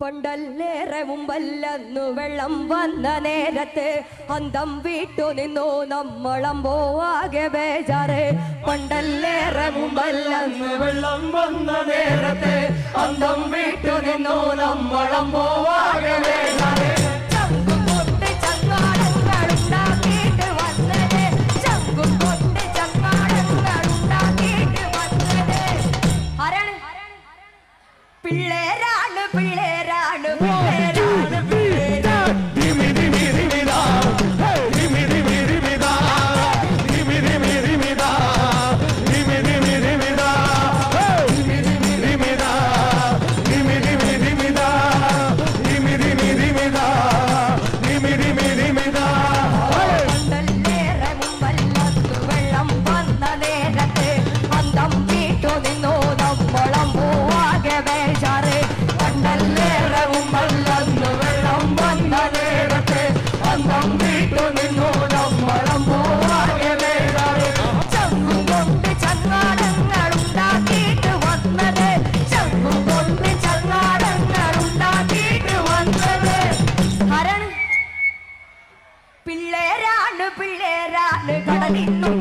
പണ്ടല്ലേറെ മുമ്പല്ലെന്നു വെള്ളം വന്ന നേരത്ത് അന്തം വിട്ടു നിന്നു നമ്മളം ആകെ ബേജാറ്. പണ്ടല്ലേറെ മുമ്പല്ലെന്നു വെള്ളം വന്ന നേരത്ത് അന്തം വിട്ടു നിന്നു നമ്മളം പോവാ നിന്നു നിന്നു നമ്മളം പൂവാകെ ബേജാറ് കണ്ടല്ലേറവും വല്ലന്നു വെള്ളം വന്ന നേരത്തെ അന്നം വീട്ടു നിന്നു നമ്മളം പൂവാകെ ബേജാറ് ചങ്ങും കൊണ്ട് ചങ്ങാടങ്ങൾ ഉണ്ടാക്കിയിട്ട് വന്നത് ചങ്ങും കൊണ്ട് ചങ്ങാടങ്ങൾ ഉണ്ടാക്കിയിട്ട് വന്നത് ആരാണ് പിള്ളേരാണ് പിള്ളേരാണ് കടലിന്നും